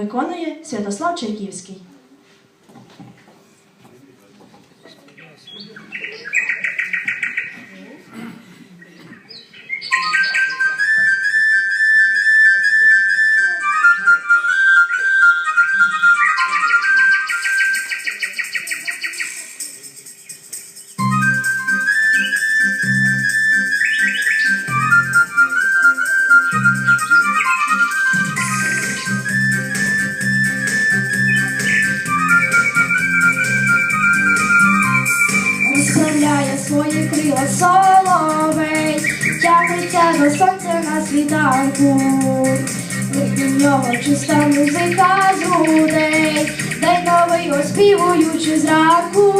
Виконує Святослав Чайківський. Розправляє свої крила соловей, тягнеться до сонця на світанку. В нього чиста музика з грудей, дай новий оспівуючи зранку.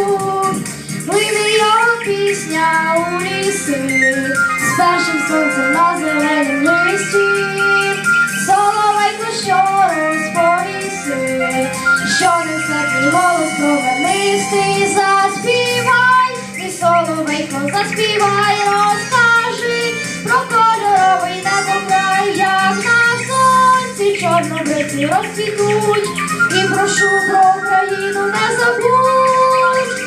Плине його пісня у ліси, з першим сонцем на зеленім листі. Соловейко, що розповіси, що несе заспівай, розкажи про кольоровий небокрай, як на сонці чорнобриці розцвітуть, і прошу про Україну не забудь.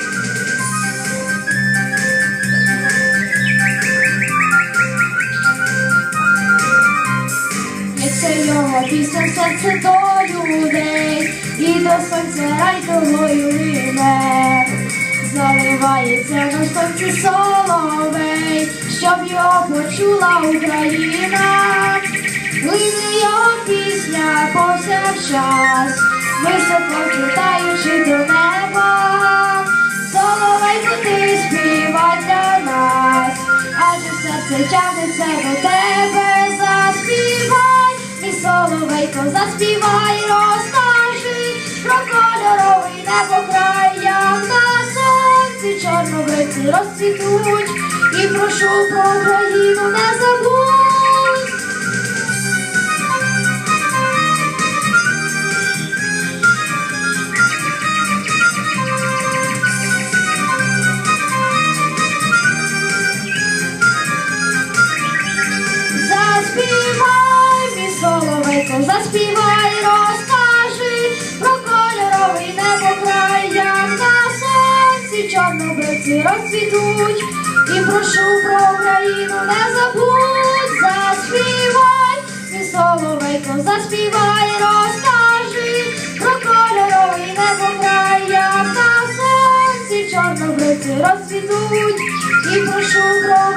Несе його пісня серце до людей, і до сонця рай тобою лине. Заливається на сонці соловей, щоб його почула Україна. Лине його пісня повсякчас, високо злітаючи до неба. Соловейко, ти співай для нас, адже серце тягнеться до тебе, розцвітуть, і прошу про Україну не забудь. Заспівай, мій соловейко, заспівай, Чорнобриці розцвітуть, і прошу про Україну не забудь, заспівай, мій соловейко, заспівай, розкажи про кольоровий небокрай, як на сонці чорнобриці розцвітуть, і прошу про